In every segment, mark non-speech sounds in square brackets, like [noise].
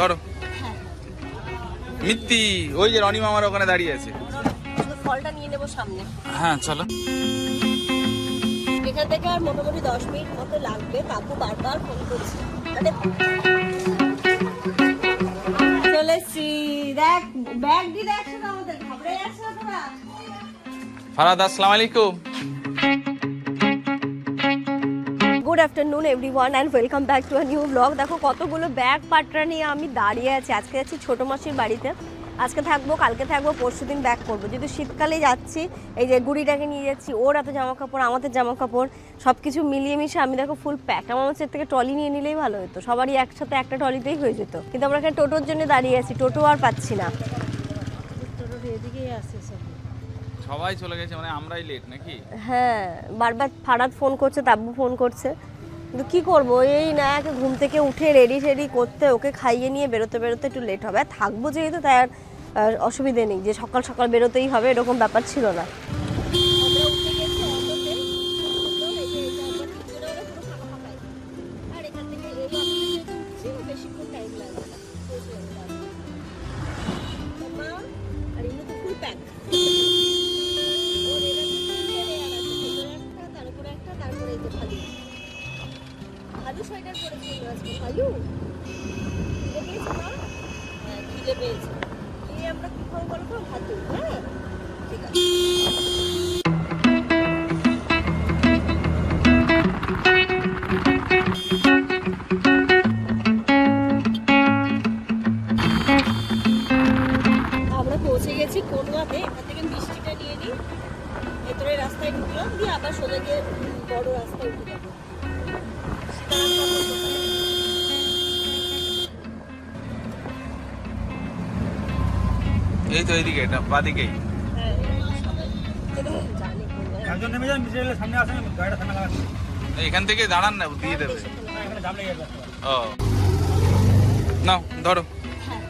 ধরো। মিত্তি ওই যে রনি মামার ওখানে দাঁড়িয়ে আছে। ফলটা নিয়ে নেব সামনে। হ্যাঁ চলো। এখান থেকে আর মোটামুটি দশ মিনিট মতো লাগবে। কাকু বারবার ফোন করছে। চলে এসছি। দেখ ব্যাগ দিয়ে একসাথে আমাদের। যাচ্ছে না তোরা। ফারাদ আসসালামু আলাইকুম। Good afternoon everyone and welcome back to a new blog দেখো কতগুলো ব্যাগ পাটরা নিয়ে আমি দাঁড়িয়ে আছি। আজকে যাচ্ছি ছোটো মাসির বাড়িতে। আজকে থাকব কালকে থাকব পরশু দিন ব্যাক করব। যেহেতু শীতকালে যাচ্ছি এই যে গুড়িটাকে নিয়ে যাচ্ছি ওর এত জামা কাপড় আমাদের জামা কাপড় সব কিছু মিলিয়ে মিশে আমি দেখো ফুল প্যাক আমার হচ্ছে থেকে ট্রলি নিয়ে নিলেই ভালো হতো। সবারই একসাথে একটা ট্রলিতেই হয়ে যেত। কিন্তু আমরা এখানে টোটোর জন্য দাঁড়িয়ে আছি। টোটো আর পাচ্ছি না। সবাই চলে গেছে মানে আমরাই লেট নাকি? হ্যাঁ বারবার ফারাদ ফোন করছে তাব্বু ফোন করছে। কিন্তু কী করব? এই না, একে ঘুম থেকে উঠে রেডি টেডি করতে ওকে খাইয়ে নিয়ে বেরোতে বেরোতে একটু লেট হবে। আর থাকব যেহেতু তাই আর অসুবিধে নেই। যে সকাল সকাল বেরোতেই হবে, এরকম ব্যাপার ছিল না। ভালু সোয়েটার পরেছিল আজকে। ভালো? খিদে পেয়েছে মা? হ্যাঁ খিদে পেয়েছে। এই আমরা কী করব বলো তো? ভাতু হ্যাঁ? ঠিক আছে। লাগাচ্ছি এখান থেকে দাঁড়ান না দিয়ে দেবে। এখানে জাম লেগে যাবে ও। নাও ধরো। হ্যাঁ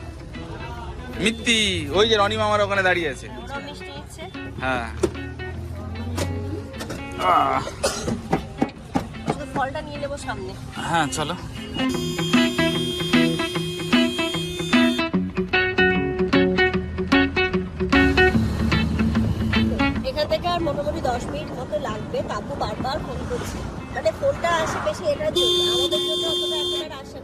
মিত্তি ওই যে রনি মামার ওখানে দাঁড়িয়ে আছে। হ্যাঁ। ফলটা নিয়ে নেব সামনে। হ্যাঁ চলো। মোটামুটি দশ মিনিট মতো লাগবে। কাকু বারবার ফোন করছে। মানে ফোনটা আসে বেশি এটার জন্য আমাদের জন্য অতটা এখন আর আসে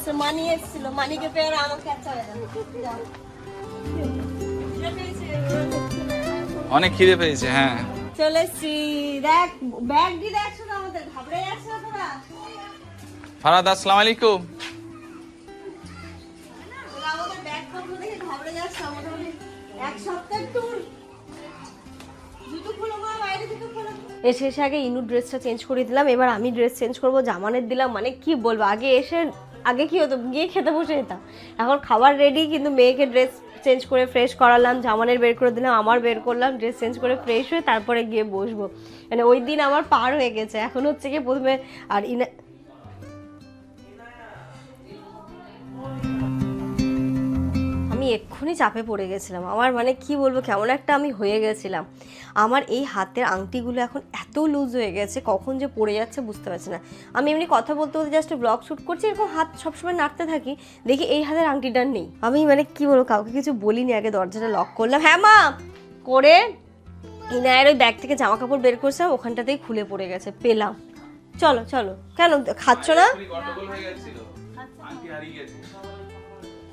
তাব্বু এসে মানি এসেছিল মানিকে পেয়ে আমাকে। অনেক খিদে পেয়েছে হ্যাঁ। চলে এসছি। দেখ ব্যাগ দিয়ে দেখছ না আমাদের। ঘাবড়ে যাচ্ছে না তোরা ফারাদ আসসালামু আলাইকুম। এসে এসে আগে ইনু ড্রেসটা চেঞ্জ করে দিলাম এবার আমি ড্রেস চেঞ্জ করব জামানের দিলাম মানে কি বলব? আগে এসে আগে কি হতো? গিয়ে খেতে বসে যেতাম। এখন খাবার রেডি কিন্তু মেয়েকে ড্রেস চেঞ্জ করে ফ্রেশ করালাম, জামানের বের করে দিলাম, আমার বের করলাম ড্রেস চেঞ্জ করে ফ্রেশ হয়ে তারপরে গিয়ে বসবো। মানে ওই দিন আমার পার হয়ে গেছে। এখন হচ্ছে কি প্রথমে আর ইনা আমি এক্ষুনি চাপে পড়ে গেছিলাম। আমার মানে কি বলব কেমন একটা আমি হয়ে গেছিলাম। আমার এই হাতের আংটিগুলো এখন এত লুজ হয়ে গেছে কখন যে পড়ে যাচ্ছে বুঝতে পারছি না। আমি এমনি কথা বলতে বলতে জাস্ট ব্লগ শ্যুট করছি এরকম হাত সবসময় নাড়তে থাকি দেখি এই হাতের আংটিটা নেই। আমি মানে কি বলব কাউকে কিছু বলিনি আগে দরজাটা লক করলাম। হ্যাঁ মা! করে ইনায়ের ওই ব্যাগ থেকে জামা কাপড় বের করছিলাম ওখানটাতেই খুলে পড়ে গেছে পেলাম। চলো চলো। কেন খাচ্ছ না?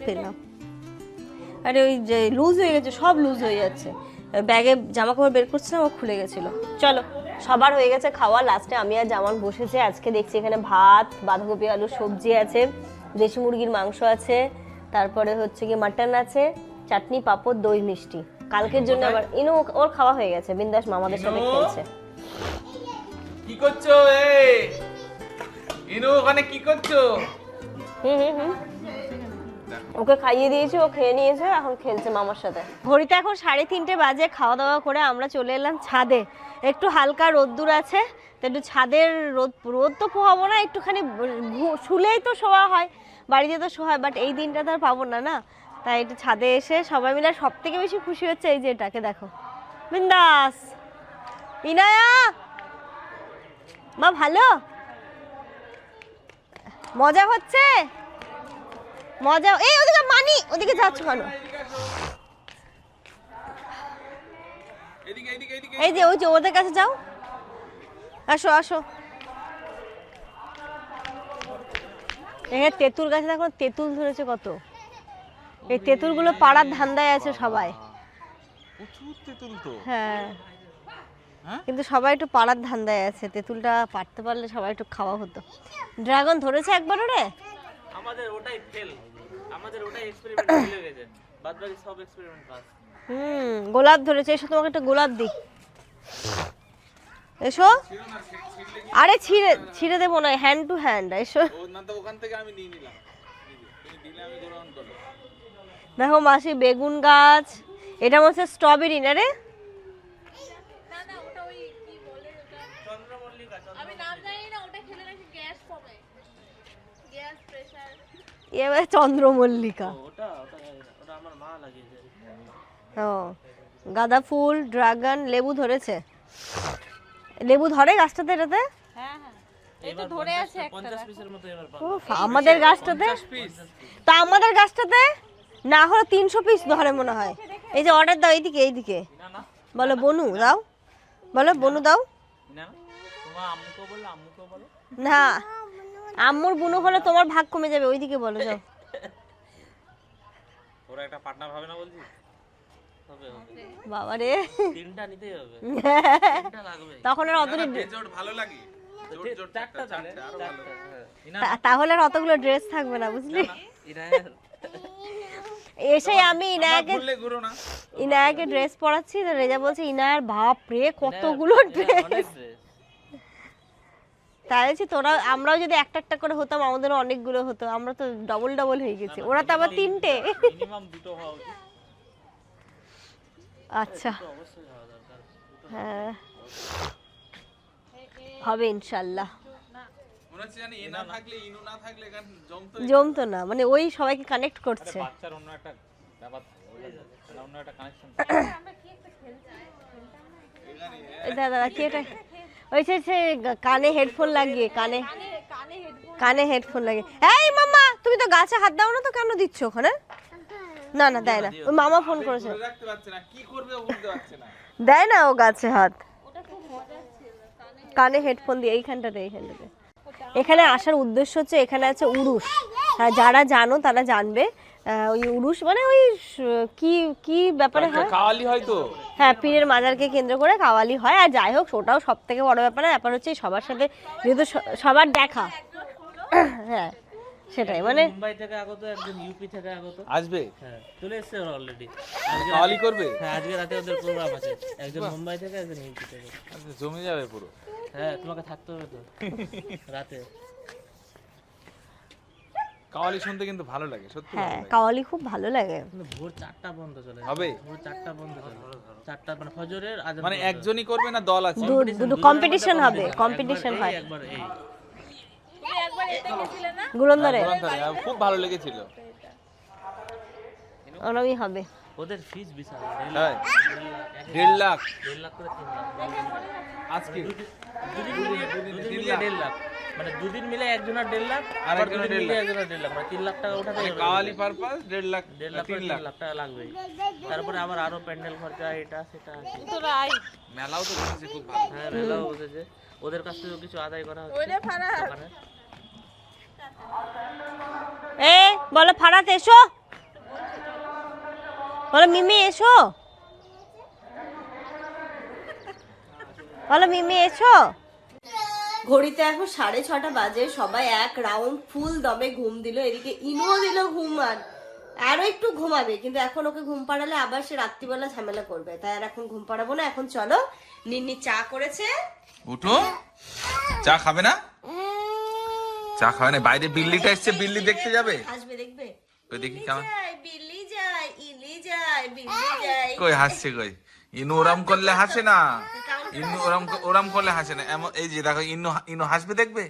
পেলাম। আরে ওই যে লুজ হয়ে গেছে সব লুজ হয়ে যাচ্ছে। ব্যাগে জামা কাপড় বের করছিলাম ও খুলে গেছিল। চলো সবার হয়ে গেছে খাওয়া লাস্টে আমি আর জামান বসেছে আজকে দেখছি এখানে ভাত বাঁধাকপি আলু সবজি আছে দেশি মুরগির মাংস আছে তারপরে হচ্ছে কি মাটন আছে চাটনি পাঁপড় দই মিষ্টি। কালকের জন্য আবার ইনু ওর খাওয়া হয়ে গেছে বিন্দাস মামাদের সাথে? খেলছে। কি করছ এই? ইনু ওখানে কি করছ? হুম হুম হুম। ওকে খাইয়ে দিয়েছি, ও খেয়ে নিয়েছে, এখন খেলছে মামার সাথে। ঘড়িতে এখন সাড়ে তিনটে বাজে খাওয়া দাওয়া করে আমরা চলে এলাম ছাদে। একটু হালকা রোদ্দুর আছে, তো একটু ছাদের রোদ রোদ তো পোহাবো না, একটুখানি শুলেই তো শোয়া হয়, বাড়িতে তো শোয়া হয় বাট এই দিনটা তো আর পাবো না না? তাই একটু ছাদে এসে সবাই মিলে সব থেকে বেশি খুশি হচ্ছে এই যে এটাকে দেখো। বিন্দাস। ইনায়া মা, ভালো? মজা হচ্ছে? মজা এই ওদিকে মানি ওদিকে যাচ্ছ কেন? এদিকে এই যে ওই যে ওদের কাছে যাও। আসো আসো। এখানে তেঁতুল গাছে দেখো তেঁতুল ধরেছে কত। এই তেঁতুলগুলো পাড়ার ধান্দায় আছে সবাই। তেঁতুল তো। হ্যাঁ। হ্যাঁ? কিন্তু সবাই একটু পাড়ার ধান্দায় আছে তেঁতুলটা পারতে পারলে সবাই একটু খাওয়া হতো। ড্রাগন ধরেছে একবার ওরে আমাদের ওটাই ফেল আমাদের ওটাই এক্সপেরিমেন্ট ফেল [coughs] হয়ে গেছে। বাদ বাকি সব এক্সপেরিমেন্ট পাস হুম গোলাপ ধরেছে। এসো তোমাকে একটা গোলাপ দিই। এসো। আরে ছিঁড়ে ছিঁড়ে দেবো না হ্যান্ড টু হ্যান্ড এসো। ও না তো ওখান থেকে আমি নিয়ে নিলাম তুমি দিলে আমি গ্রহণ করব দেখো মাসি বেগুন গাছ এটা মনে হচ্ছে স্ট্রবেরি না রে আমি নাম জানি না ওটা খেলে নাকি গ্যাস কমে গ্যাস প্রেসার এবার চন্দ্রমল্লিকা। ওটা ওটা ওটা আমার মা লাগিয়েছে। ও গাঁদা ফুল ড্রাগন লেবু ধরেছে? লেবু ধরে গাছটাতে এটাতে? এবার ধরে আছে পঞ্চাশ পিসের মতো এবার পাবো উফ, আমাদের গাছটাতে? তা আমাদের গাছটাতে? না হলে তিনশো পিস ধরে মনে হয়। এই যে অর্ডার দাও এইদিকে এইদিকে। না না। বলো বনু দাও। বলো বনু দাও। না। আম্মুর বুনু হলে তোমার ভাগ কমে যাবে ওইদিকে বলো যাও। ওরা একটা পার্টনার হবে না বলছি? হবে হবে। বাবা রে। তিনটা নিতেই হবে। তিনটা লাগবে। তখন আর অত জোট ভালো লাগে। চারটা তাহলে আরও ভালো। হ্যাঁ তাহলে আর অতগুলো ড্রেস থাকবে না বুঝলি? এসে আমি ইনায়াকে ইনায়াকে ড্রেস পরাচ্ছি তো রেজা বলছে ইনায়ার বাপ রে কতগুলো ড্রেস ড্রেস তাই তোরা আমরাও যদি একটা একটা করে হতাম আমাদেরও অনেকগুলো হতো। আমরা তো ডবল ডবল হয়ে গেছি। ওরা তো আবার তিনটে। মিনিমাম দুটো হওয়া উচিত। আচ্ছা। তো অবশ্যই হওয়া দরকার হ্যাঁ। হবে ইনশাল্লাহ। হচ্ছে জানি এ না থাকলে ইনু না থাকলে এখানে জমতো না মানে ওই সবাইকে কানেক্ট করছে। বাচ্চার অন্য একটা ব্যাপার থাকে, অন্য একটা কানেকশন [coughs] এই দাদা দাদা কি এটা? ওই সে সে কানে হেডফোন লাগিয়ে কানে কানে হেডফোন লাগিয়ে। এই মামা তুমি তো গাছে হাত দাও না তো কেন দিচ্ছ ওখানে? না না দেয় না। ওই মামা ফোন করেছে। দেয় না ও গাছে হাত। কানে হেডফোন দিয়ে এইখানটাতে এইখানটাতে। এখানে আসার উদ্দেশ্য হচ্ছে এখানে আছে উরুষ। হ্যাঁ যারা জানো তারা জানবে। ওই উরুষ মানে ওই কি কি ব্যাপারে হয়? কাওয়ালি হয়তো হ্যাঁ পীরের মাজারকে কেন্দ্র করে কাওয়ালি হয়। আর যাই হোক ওটাও সব থেকে বড় ব্যাপার। ব্যাপার হচ্ছে সবার সাথে যেহেতু সবার দেখা। হ্যাঁ সেটাই। মানে মুম্বাই থেকে আগত একজন ইউপি থেকে আগত। আসবে? হ্যাঁ চলে এসছে ওরা অলরেডি কাওয়ালি করবে? হ্যাঁ আজকে রাতে ওদের প্রোগ্রাম আছে। একজন মুম্বাই থেকে একজন ইউপি থেকে। আচ্ছা, জমে যাবে পুরো। হ্যাঁ তোমাকে থাকতে হবে তো। [laughs] রাতে। কাওয়ালি শুনতে কিন্তু ভালো লাগে সত্যি হ্যাঁ কাওয়ালি খুব ভালো লাগে। ভোর 4টা বন্ধ চলে হবে? ভোর 4টা বন্ধ চলে 4টা মানে ফজরের আজান মানে একজনই করবে না দল আছে? দুটো কম্পিটিশন হবে কম্পিটিশন হয়। একবার এই। তুমি একবার এতে গেছিলে না? গুলন্দরে খুব ভালো লেগেছিল। ওরমই হবে। ওদের ফিস বিশাল। হ্যাঁ। দেড় লাখ, দেড় লাখ করে তিন লাখ। আজকে? দুদিন মিলিয়ে দেড় লাখ। মানে দুদিন মিলে একজনের দেড় লাখ আর আবার একজনের দেড় লাখ। একজনের দেড় লাখ। মানে তিন লাখ টাকা ওঠাতে কাওয়ালি পারপাস দেড় লাখ দেড় লাখ তিন তিন লাখ। লাখ টাকা লাগবে। তারপরে আবার আরও প্যান্ডেল খরচা এটা সেটা আছে। মেলাও তো বসেছে খুব ভালো। হ্যাঁ মেলাও বসেছে। ওদের কাছ থেকেও কিছু আদায় করা হচ্ছে। ওরে ফারা এ বলো ফারাত এসো। বলো মিমি এসো। বলো মিমি এসো। ঘড়িতে এখন সাড়ে ছটা বাজে সবাই এক রাউন্ড ফুল দমে ঘুম দিল এদিকে ইনুও দিল ঘুম আর আরও একটু ঘুমাবে কিন্তু এখন ওকে ঘুম পাড়ালে আবার সে রাত্রিবেলা ঝামেলা করবে তাই আর এখন ঘুম পাড়াবো না এখন চলো। নিন্নি চা করেছে। উঠো। চা খাবে না? চা খাবে না বাইরে বিল্লিটা এসছে বিল্লি দেখতে যাবে? আসবে দেখবে। কই দেখি কেমন বিল্লি যায় ইলি যায় বিল্লি যায়। কই হাসছে কই? ইনু ওরম করলে হাসে না? ইনু ওরম ওরম করলে হাসে না। এমন এই যে দেখো ইনু ইনু হাসবে দেখবে?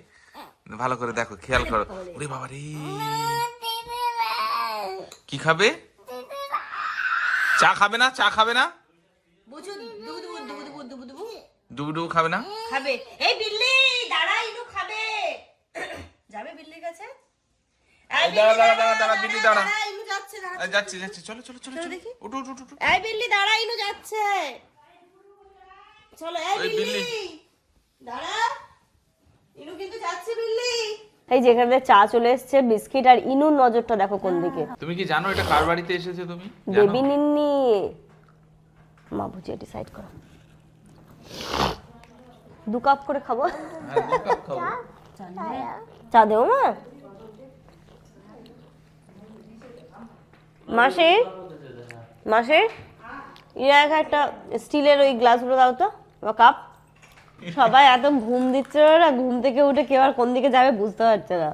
ভালো করে দেখো খেয়াল করো। ওরে বাবা রে। কি খাবে? চা খাবে না? চা খাবে না? ডুবু ডুবু খাবে না? খাবে। এই বিল্লি দাঁড়া ইনু খাবে। যাবে বিল্লির কাছে? দাঁড়া, দাঁড়া, দাঁড়া, বিল্লি দাঁড়া। যাচ্ছে যাচ্ছি। চলো চলো চলো দেখি। উঠো উঠো উঠো, এই বিল্লি দাঁড়া ইনু যাচ্ছে। চলো এই বিল্লি। দাঁড়া। ইনু কিন্তু যাচ্ছে বিল্লি। এই যেখানে চা চলে এসছে বিস্কিট আর ইনুর নজরটা দেখো কোন দিকে। তুমি কি জানো এটা কার বাড়িতে এসেছে তুমি? বেবি নিন্নি। মা বুঝি এটি সাইড করো। দু কাপ করে খাব। হ্যাঁ, দু কাপ খাব। চা দেবো মা? মাসে? মাসে? ইয়া একটা স্টিলের ওই গ্লাসগুলো দাও তো বা কাপ। সবাই এত ঘুম দিচ্ছে না ঘুম থেকে উঠে কেউ আর কোন দিকে যাবে বুঝতে পারছে না।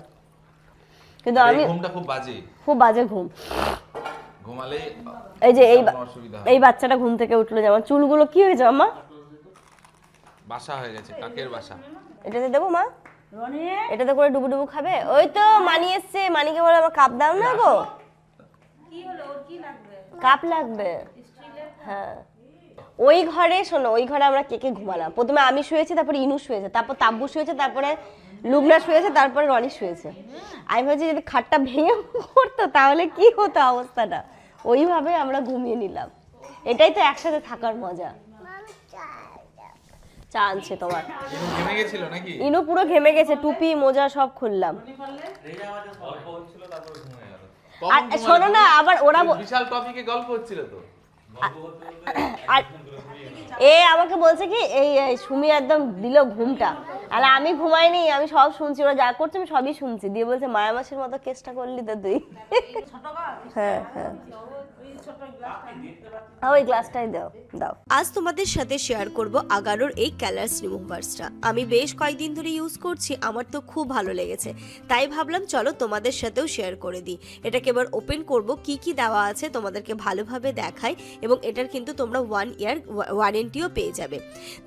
কিন্তু আমি ঘুমটা খুব বাজে। খুব বাজে ঘুম। ঘুমালে এই যে এই আমার। এই বাচ্চাটা ঘুম থেকে উঠল যেমন। চুলগুলো কি হয়েছে মামা বাসা হয়ে গেছে কাকের বাসা। এটাতে দেবো মা? এটাতে করে ডুবু ডুবু খাবে? ওই তো মানি এসছে। মানিকে বলে আমার কাপ দাও না গো। কাপ লাগবে। হ্যাঁ। ওই ঘরে শোনো ওই ঘরে আমরা কে কে ঘুমালাম? প্রথমে আমি শুয়েছি তারপরে ইনু শুয়েছে তারপর তাব্বু শুয়েছে তারপরে লুবনা শুয়েছে তারপরে রনি শুয়েছে। আমি ভাবছি যদি খাটটা ভেঙে পড়তো তাহলে কি হতো অবস্থাটা? ওইভাবে আমরা ঘুমিয়ে নিলাম। এটাই তো একসাথে থাকার মজা। চা আনছে তোমার। ইনু পুরো ঘেমে গেছে টুপি মোজা সব খুললাম। আর শোনো না আবার ওরা বিশাল টপিকে গল্প হচ্ছিল তো। আর এ আমাকে বলছে কি এই সুমি একদম দিল ঘুমটা। আর আমি ঘুমাইনি আমি সব শুনছি ওরা যা করছে আমি সবই শুনছি। দিয়ে বলছে মায়ামাসের মতো কেসটা করলি তো তুই। হ্যাঁ হ্যাঁ, ওই গ্লাসটাই দাও দাও। আজ তোমাদের সাথে শেয়ার করব আগারোর এই ক্যালার্স রিমুভার্সটা আমি বেশ কয়েকদিন ধরে ইউজ করছি আমার তো খুব ভালো লেগেছে। তাই ভাবলাম চলো তোমাদের সাথেও শেয়ার করে দিই। এটাকে এবার ওপেন করব কি কি দেওয়া আছে তোমাদেরকে ভালোভাবে দেখাই এবং এটার কিন্তু তোমরা ওয়ান ইয়ার ওয়ারেন্টিও পেয়ে যাবে।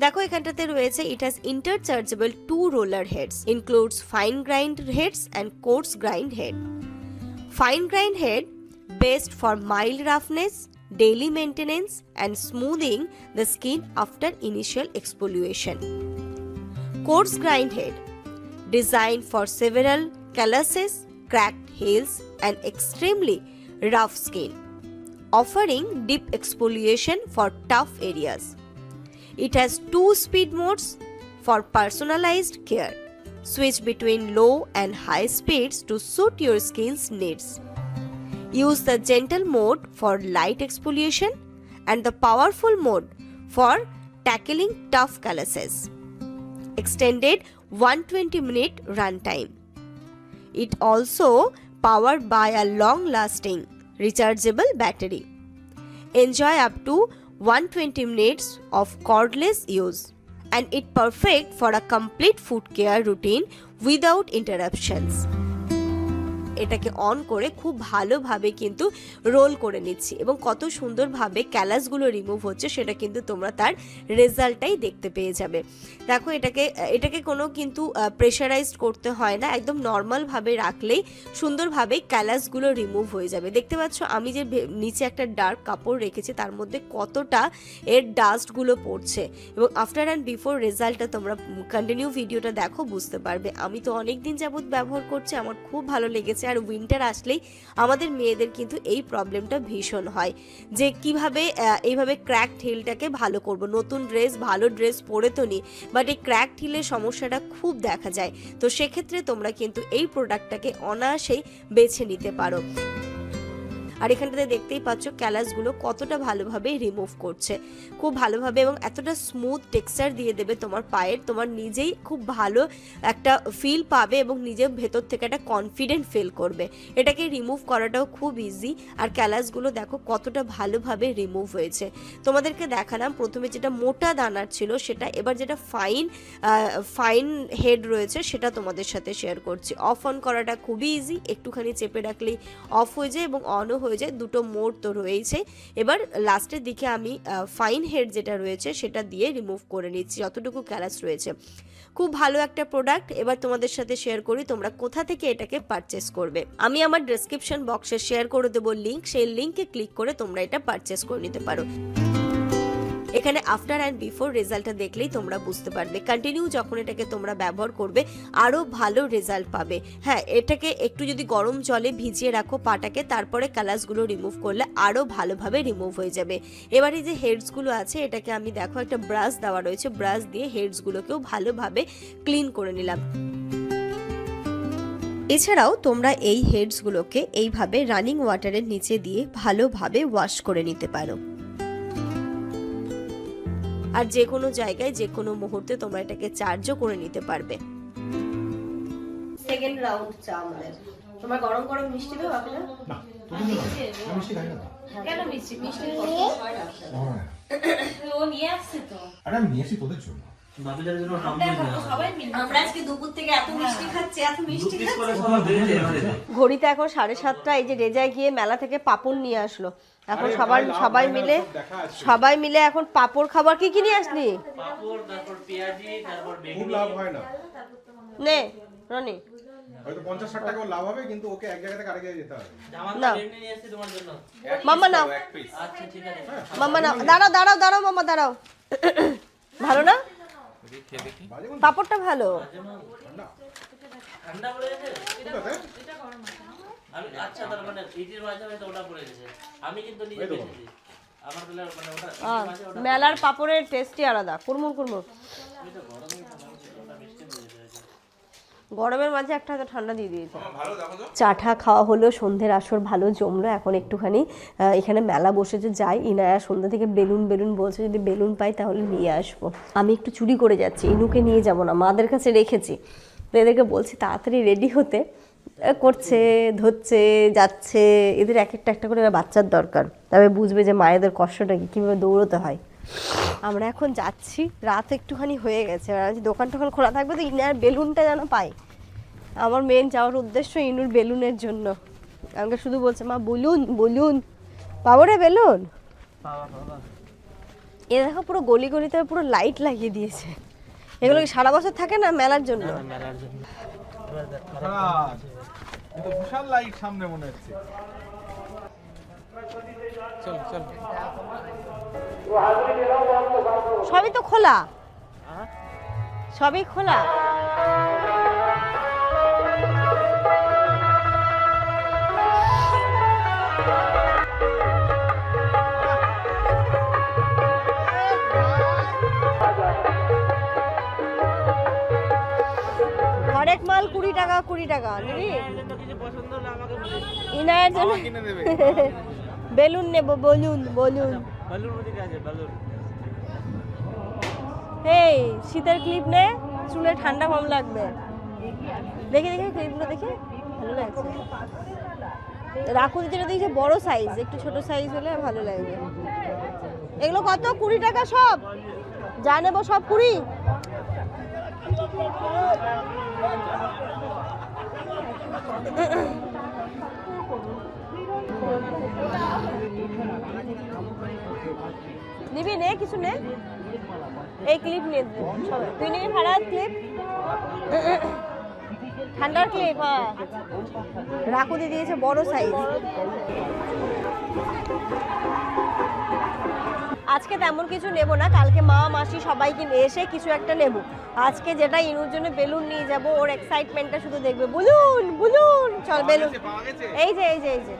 দেখো এখানটাতে রয়েছে it has interchangeable two roller heads includes fine grind heads and coarse grind head Fine grind head best for mild roughness, daily maintenance, and smoothing the skin after initial exfoliation. Coarse grind head designed for several calluses, cracked heels, and extremely rough skin, offering deep exfoliation for tough areas. It has two speed modes for personalized care. Switch between low and high speeds to suit your skin's needs. Use the gentle mode for light exfoliation and the powerful mode for tackling tough calluses. Extended 120 minute runtime. It also powered by a long lasting rechargeable battery. Enjoy up to 120 minutes of cordless use and it perfect for a complete foot care routine without interruptions. এটাকে on করে খুব ভালোভাবে কিন্তু role করে নিচ্ছি এবং কত সুন্দরভাবে ক্যালাসগুলো রিমুভ হচ্ছে সেটা কিন্তু তোমরা তার রেজাল্টটাই দেখতে পেয়ে যাবে। দেখো এটাকে এটাকে কোনো কিন্তু প্রেশারাইজড করতে হয় না, একদম নর্মালভাবে রাখলেই সুন্দরভাবে ক্যালাসগুলো রিমুভ হয়ে যাবে। দেখতে পাচ্ছ আমি যে নিচে একটা ডার্ক কাপড় রেখেছি, তার মধ্যে কতটা এর ডাস্টগুলো পড়ছে এবং আফটার অ্যান্ড বিফোর রেজাল্টটা তোমরা কন্টিনিউ ভিডিওটা দেখো, বুঝতে পারবে। আমি তো অনেক দিন যাবত ব্যবহার করছি, আমার খুব ভালো লেগেছে। আর উইন্টার আসলেই আমাদের মেয়েদের কিন্তু এই প্রবলেমটা ভীষণ হয়। যে কীভাবে এইভাবে ক্র্যাক হিলটাকে ভালো করব। নতুন ড্রেস ভালো ড্রেস পরে তো নি বাট এই ক্র্যাক হিলের সমস্যাটা খুব দেখা যায়। তো সেক্ষেত্রে তোমরা কিন্তু এই প্রোডাক্টটাকে অনায়াসেই বেছে নিতে পারো। আর এখানটাতে দেখতেই পাচ্ছ ক্যালাসগুলো কতটা ভালোভাবে রিমুভ করছে। খুব ভালোভাবে এবং এতটা স্মুথ টেক্সচার দিয়ে দেবে তোমার পায়ের। তোমার নিজেই খুব ভালো একটা ফিল পাবে এবং নিজের ভেতর থেকে একটা কনফিডেন্ট ফিল করবে। এটাকে রিমুভ করাটাও খুব ইজি আর ক্যালাসগুলো দেখো কতটা ভালোভাবে রিমুভ হয়েছে। তোমাদেরকে দেখালাম, প্রথমে যেটা মোটা দানার ছিল সেটা, এবার যেটা ফাইন ফাইন হেড রয়েছে সেটা তোমাদের সাথে শেয়ার করছি। অফ অন করাটা খুবই ইজি একটুখানি চেপে রাখলেই অফ হয়ে যায় এবং অনও হয়ে যায়, দুটো মোড তো রয়েছে এবার লাস্টের দিকে আমি ফাইন হেড যেটা রয়েছে সেটা দিয়ে রিমুভ করে নিচ্ছি, যতটুকু ক্যালাস রয়েছে। খুব ভালো একটা প্রোডাক্ট এবার তোমাদের সাথে শেয়ার করি তোমরা কোথা থেকে এটাকে পারচেস করবে। আমি আমার ডেসক্রিপশন বক্সে শেয়ার করে দেবো লিঙ্ক সেই লিঙ্কে ক্লিক করে তোমরা এটা পারচেস করে নিতে পারো। এখানে আফটার অ্যান্ড বিফোর রেজাল্টটা দেখলেই তোমরা বুঝতে পারবে। কন্টিনিউ যখন এটাকে তোমরা ব্যবহার করবে আরও ভালো রেজাল্ট পাবে। হ্যাঁ এটাকে একটু যদি গরম জলে ভিজিয়ে রাখো পাটাকে, তারপরে কালার্সগুলো রিমুভ করলে আরও ভালোভাবে রিমুভ হয়ে যাবে। এবারে যে হেডসগুলো আছে, এটাকে আমি দেখো একটা ব্রাশ দেওয়া রয়েছে। ব্রাশ দিয়ে হেডসগুলোকেও ভালোভাবে ক্লিন করে নিলাম। এছাড়াও তোমরা এই হেডসগুলোকে এইভাবে রানিং ওয়াটারের নিচে দিয়ে ভালোভাবে ওয়াশ করে নিতে পারো। আর যে কোনো জায়গায় যে কোনো মুহূর্তে তোমরা এটাকে চার্জও করে নিতে পারবে। সেকেন্ড রাউন্ড চা আমাদের তোমার গরম গরম মিষ্টি দেবো আপনার? মিষ্টি খাই না কেন মিষ্টি? মিষ্টি ও নিয়ে আসছে তো। আরে আমি নিয়েছি তোদের জন্য। বাবিদের জন্য নাম্বার দেওয়া সবাই মিলে আমরা আজকে দুপুর থেকে এত মিষ্টি খাচ্ছি এত মিষ্টি পিস করে সবাই বেরিয়ে যায় ঘড়িতে এখন সাড়ে সাতটা এই যে রেজায় গিয়ে মেলা থেকে পাপড় নিয়ে আসলো। এখন সবাই সবাই মিলে সবাই মিলে এখন পাপড় খাবার কি কি নিয়ে আসলি? পাপড় তারপর পেঁয়াজি তারপর খুব বেগুনি লাভ হয় না। নে রনি। মাম্মা নাও। আচ্ছা মাম্মা নাও। দাঁড়াও দাঁড়াও দাঁড়াও মাম্মা দাঁড়াও। ভালো না? পাপড়টা ভালো। আচ্ছা তার মানে মানে মেলার পাপড়ের টেস্টই আলাদা। কুরমুর কুরমুর গরমের মাঝে একটা হয়তো ঠান্ডা দিয়ে দিয়েছে। দেখো চাটা খাওয়া হলো সন্ধ্যের আসর ভালো জমলো এখন একটুখানি এখানে মেলা বসেছে যাই ইনায়া সন্ধ্যা থেকে বেলুন বেলুন বলছে যদি বেলুন পাই তাহলে নিয়ে আসব। আমি একটু চুরি করে যাচ্ছি ইনুকে নিয়ে যাব না মাদের কাছে রেখেছি। তো এদেরকে বলছি তাড়াতাড়ি রেডি হতে করছে ধরছে যাচ্ছে এদের এক একটা একটা করে বাচ্চার দরকার। তবে বুঝবে যে মায়েদের কষ্টটা কি কীভাবে দৌড়তে হয়। আমরা এখন যাচ্ছি। রাত একটুখানি হয়ে গেছে। দোকান টোকান খোলা থাকবে তো ইনার বেলুনটা যেন পাই। আমার মেন যাওয়ার উদ্দেশ্য ইনুর বেলুনের জন্য। আমাকে শুধু বলছে মা বলুন বলুন। পাবো রে বেলুন! এ দেখো পুরো গলি গলিতে পুরো লাইট লাগিয়ে দিয়েছে। এগুলো কি সারা বছর থাকে না মেলার জন্য? মেলার জন্য। কিন্তু বিশাল লাইট সামনে মনে হচ্ছে। চল চল। সবই তো খোলা। সবই খোলা। হরেক মাল কুড়ি টাকা কুড়ি টাকা নিবি ইনায়ের জন্য [laughs] বেলুন নেব বলুন বলুন। এই, শীতের ক্লিপ নে চুলে ঠান্ডা কম লাগবে। দেখি দেখি ক্লিপগুলো দেখি। ভালো লাগছে। রাখুন যেটা দেখছি বড় সাইজ একটু ছোট সাইজ হলে ভালো লাগবে। এগুলো কত? কুড়ি টাকা সব? যা নেব সব কুড়ি। নিবি নে কিছু নে। এই ক্লিপ নিয়ে তুই নিবি ভাড়া ক্লিপ ঠান্ডার ক্লিপ হ্যাঁ। রাকু দিয়ে দিয়েছে বড় সাইজ আজকে তেমন কিছু নেব না কালকে মা মাসি সবাইকে এসে কিছু একটা নেব। আজকে যেটা ইনুর জন্য বেলুন নিয়ে যাব ওর এক্সাইটমেন্টটা শুধু দেখবে। বলুন বলুন চল বেলুন। এই যে এই যে এই যে।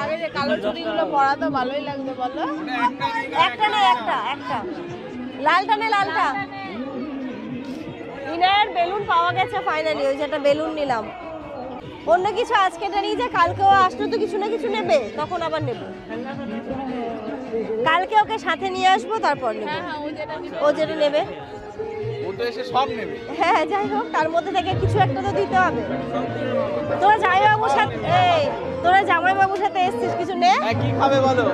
আগে যে কালো চুড়িগুলো পরা তো ভালোই লাগবে বলো। একটা না একটা একটা। লালটা নে লালটা। ইনার বেলুন পাওয়া গেছে ফাইনালি ওই যেটা বেলুন নিলাম। অন্য কিছু আজকে এটা নিয়ে যায় কালকেও আসলে তো কিছু না কিছু নেবে তখন আবার নেব। কালকে ওকে সাথে নিয়ে আসব তারপর নেব। হ্যাঁ হ্যাঁ ও যেটা নিবে। তো এসে সব নেবে। হ্যাঁ যাই হোক তার মধ্যে থেকে কিছু একটা তো দিতে হবে। তোরা জামাইবাবুর সাথে এই তোরা জামাইবাবুর সাথে এসছিস কিছু নে। হ্যাঁ কি খাবে বলো?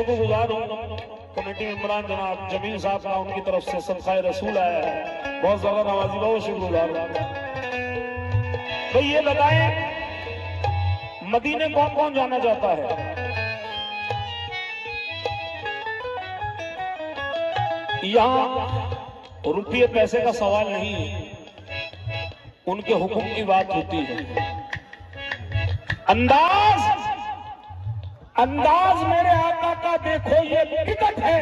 शुक्रगुजार हूँ कमेटी मेम्बरान जनाब जमील साहब का उनकी तरफ़ से सदकाए रसूल आया है। बहुत ज़्यादा नवाजी बहुत शुक्रगुजार भाई ये बताएँ, मदीने कौन कौन जाना चाहता है? यहाँ रुपये पैसे का सवाल नहीं है। उनके हुक्म की बात होती है। अंदाज अंदाज मेरे आका का देखो, ये टिकट है।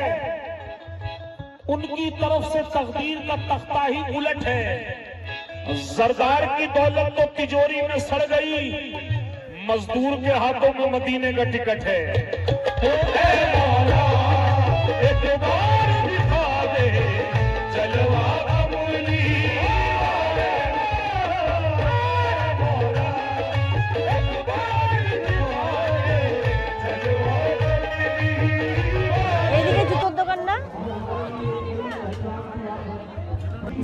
उनकी तरफ़ से तकदीर का तख्ता ही उलट है। सरदार की दौलत तो तिजोरी में सड़ गई। मजदूर के हाथों में मदीने का टिकट है।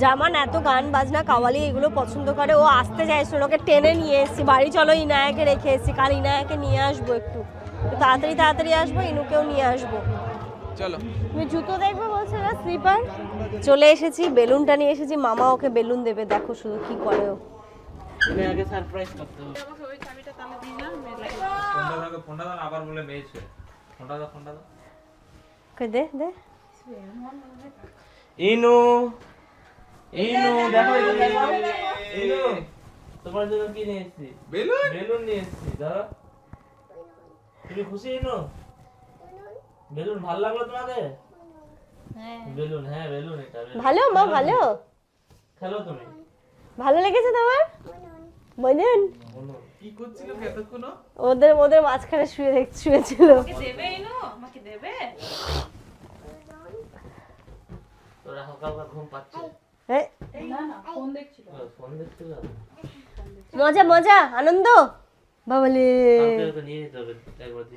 জামান এত গান বাজনা কাওয়ালি এগুলো পছন্দ করে। ও আসতে চাইছিল ওকে টেনে নিয়ে এসেছি। বাড়ি চলো ইনায়াকে রেখে এসেছি। কাল ইনায়াকে নিয়ে আসব একটু। তাড়াতাড়ি তাড়াতাড়ি আসব ইনুকেও নিয়ে আসব। চলো। তুমি জুতো দেখবে বলছে না স্লিপার? চলে এসেছি বেলুনটা নিয়ে এসেছি। মামা ওকে বেলুন দেবে দেখো শুধু কি করে ও। আগে সারপ্রাইজ করতে হবে। ওই চাবিটা তাহলে দিই না ফোনটা দাও ফোনটা দাও আবার বলে মেয়েছে ফোনটা দাও ফোনটা দাও। ওকে দে দে। ইনু। দেখো। তোমার জন্য কি নিয়ে এসেছি? বেলুন? বেলুন নিয়ে এসেছি তুমি খুশি বেলুন ভালো লাগল তোমাকে বেলুন হ্যাঁ বেলুন এটা ভালো মা ভালো। খেলো তুমি? ভালো লেগেছে তোমার? বলুন। কি করছিল এতক্ষণ ওদের ওদের মাঝখানে শুয়ে দেখ শুয়েছিল। দেবে ইনু আমাকে দেবে। তোরা হালকা হালকা ঘুম পাচ্ছে। না না দেখছিল। মজা মজা আনন্দ? বাবলে।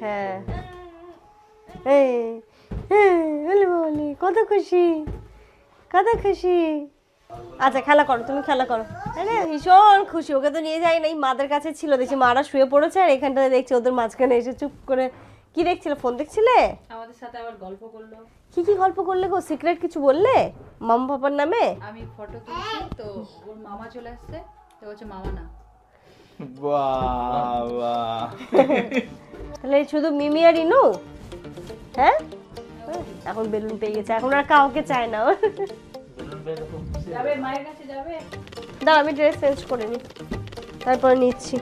হ্যাঁ। হ্যাঁ, কত খুশি কত খুশি। আচ্ছা খেলা করো তুমি খেলা করো। আরে ভীষণ খুশি ওকে তো নিয়ে যাই নাই মাদের কাছে ছিল দেখছি মারা শুয়ে পড়েছে আর এখানটাতে দেখছি ওদের মাঝখানে এসে চুপ করে কি দেখছিলে? ফোন দেখছিলে? আমাদের সাথে আবার গল্প করল। কি কি গল্প করলে গো? সিক্রেট কিছু বললে? মাম পাপার নামে? আমি ফটো তুলছি তো ওর মামা চলে আসছে তো বলছে মামা না। বাবা। তাহলে শুধু মিমি আর ইনু? হ্যাঁ? এখন বেলুন পেয়ে গেছে এখন আর কাউকে চায় না। বেলুন পেয়ে তো যাবে মায়ের কাছে যাবে। দাও আমি ড্রেস চেঞ্জ করে নিই তারপরে নিচ্ছি।